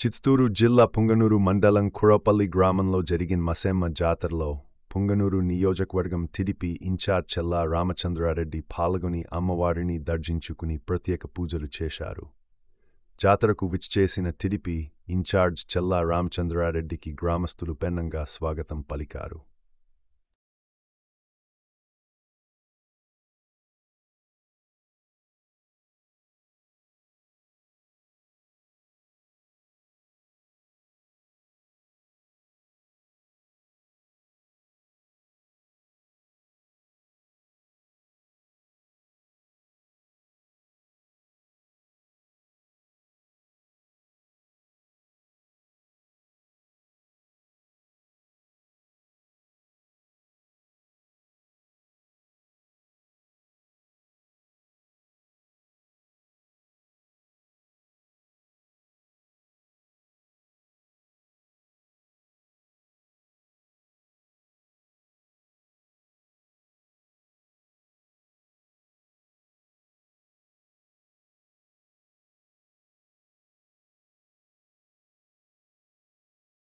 చిత్తూరు జిల్లా పుంగనూరు మండలం కురపల్లి గ్రామంలో జరిగిన మసెమ్మ జాతరలో పుంగనూరు నియోజకవర్గం తిడిపి ఇన్ఛార్జ్ చెల్లా రామచంద్రారెడ్డి పాల్గొని అమ్మవారిని దర్శించుకుని ప్రత్యేక పూజలు చేశారు. జాతరకు విచ్చేసిన తిడిపి ఇన్ఛార్జ్ చెల్లా రామచంద్రారెడ్డికి గ్రామస్తులు పెన్నంగా స్వాగతం పలికారు.